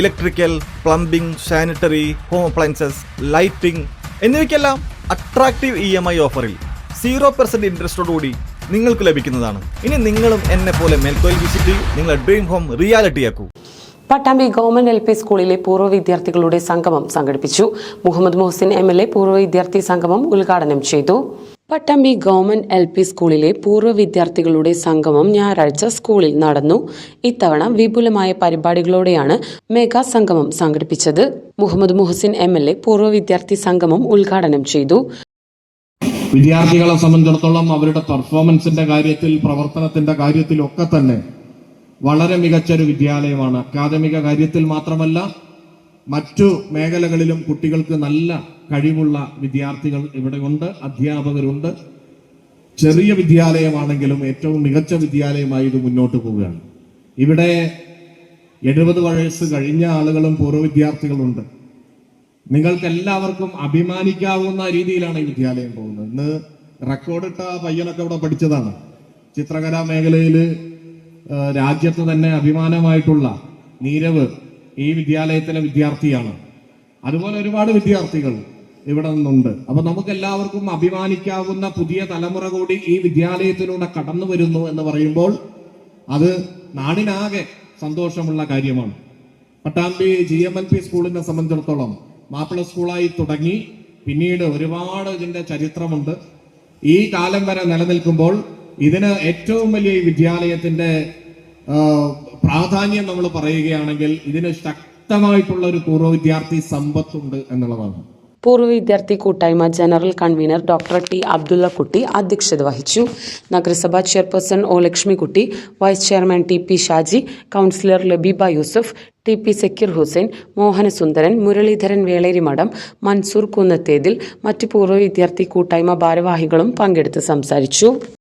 Electrical plumbing sanitary home appliances lighting എന്നിവയ്ക്കെല്ലാം attractive E M I ഓഫറിൽ zero percent ഇൻട്രസ്റ്റോടുകൂടി നിങ്ങൾക്ക് ലഭിക്കുന്നതാണ്. ഇനി നിങ്ങളും എന്നെ പോലെ മേൽക്കോയിൽ വിസിറ്റ് ചെയ്യൂ. നിങ്ങളുടെ ഡ്രീം ഹോം റിയാലിറ്റിയാക്കൂ പട്ടാമ്പി ഗവൺമെന്റ് എൽ പി സ്കൂളിലെ പൂർവ വിദ്യാർത്ഥികളുടെ സംഗമം സംഘടിപ്പിച്ചു. Muhammad Muhsin M L A പൂർവ വിദ്യാർത്ഥി സംഗമം ഉദ്ഘാടനം ചെയ്തു. പട്ടാമ്പി ഗവൺമെന്റ് എൽ പി സ്കൂളിലെ പൂർവ വിദ്യാർത്ഥികളുടെ സംഗമം ഞായറാഴ്ച സ്കൂളിൽ നടന്നു. ഇത്തവണ വിപുലമായ പരിപാടികളോടെയാണ് മെഗാ സംഗമം സംഘടിപ്പിച്ചത്. Muhammad Muhsin M L A പൂർവ വിദ്യാർത്ഥി സംഗമം ഉദ്ഘാടനം ചെയ്തു. വിദ്യാർത്ഥികളെ സംബന്ധിച്ചിടത്തോളം അവരുടെ പെർഫോമൻസിന്റെ കാര്യത്തിൽ പ്രവർത്തനത്തിന്റെ കാര്യത്തിലൊക്കെ തന്നെ വളരെ മികച്ച ഒരു വിദ്യാലയമാണ്. അക്കാദമിക കാര്യത്തിൽ മാത്രമല്ല മറ്റു മേഖലകളിലും കുട്ടികൾക്ക് നല്ല കഴിവുള്ള വിദ്യാർത്ഥികൾ ഇവിടെ ഉണ്ട് അധ്യാപകരുണ്ട്. ചെറിയ വിദ്യാലയമാണെങ്കിലും ഏറ്റവും മികച്ച വിദ്യാലയമായി ഇത് മുന്നോട്ട് പോവുകയാണ്. ഇവിടെ എഴുപത് വയസ്സ് കഴിഞ്ഞ ആളുകളും പൂർവ വിദ്യാർത്ഥികളുണ്ട്. നിങ്ങൾക്ക് എല്ലാവർക്കും അഭിമാനിക്കാവുന്ന രീതിയിലാണ് ഈ വിദ്യാലയം പോകുന്നത്. ഇന്ന് റെക്കോർഡിട്ട പയ്യനൊക്കെ ഇവിടെ പഠിച്ചതാണ്. ചിത്രകലാ മേഖലയിൽ രാജ്യത്ത് തന്നെ അഭിമാനമായിട്ടുള്ള നീരവ് ഈ വിദ്യാലയത്തിലെ വിദ്യാർത്ഥിയാണ്. അതുപോലെ ഒരുപാട് വിദ്യാർത്ഥികൾ ഇവിടെ നിന്നുണ്ട്. അപ്പൊ നമുക്ക് എല്ലാവർക്കും അഭിമാനിക്കാവുന്ന പുതിയ തലമുറ കൂടി ഈ വിദ്യാലയത്തിലൂടെ കടന്നു വരുന്നു എന്ന് പറയുമ്പോൾ അത് നാടിനാകെ സന്തോഷമുള്ള കാര്യമാണ്. Pattambi G M L P സ്കൂളിനെ സംബന്ധിച്ചിടത്തോളം മാപ്പിള സ്കൂളായി തുടങ്ങി പിന്നീട് ഒരുപാട് ഇതിന്റെ ചരിത്രമുണ്ട്. ഈ കാലം വരെ നിലനിൽക്കുമ്പോൾ ഇതിന് ഏറ്റവും വലിയ വിദ്യാലയത്തിന്റെ പ്രാധാന്യം നമ്മൾ പറയുകയാണെങ്കിൽ ഇതിന് ശക്തമായിട്ടുള്ള ഒരു പൂർവ വിദ്യാർത്ഥി സമ്പത്തുണ്ട് എന്നുള്ളതാണ്. പൂർവ വിദ്യാർത്ഥി കൂട്ടായ്മ general convenor doctor T Abdullakutty അധ്യക്ഷത വഹിച്ചു. നഗരസഭാ chairperson O Lakshmikutty vice chairman T P Shaji councillor Labeeba Yusuf T P Sakeer Hussain Mohanasundaran Muraleedharan Velerimadom Mansoor Kunnathethil മറ്റ് പൂർവ വിദ്യാർത്ഥി കൂട്ടായ്മ ഭാരവാഹികളും പങ്കെടുത്ത് സംസാരിച്ചു.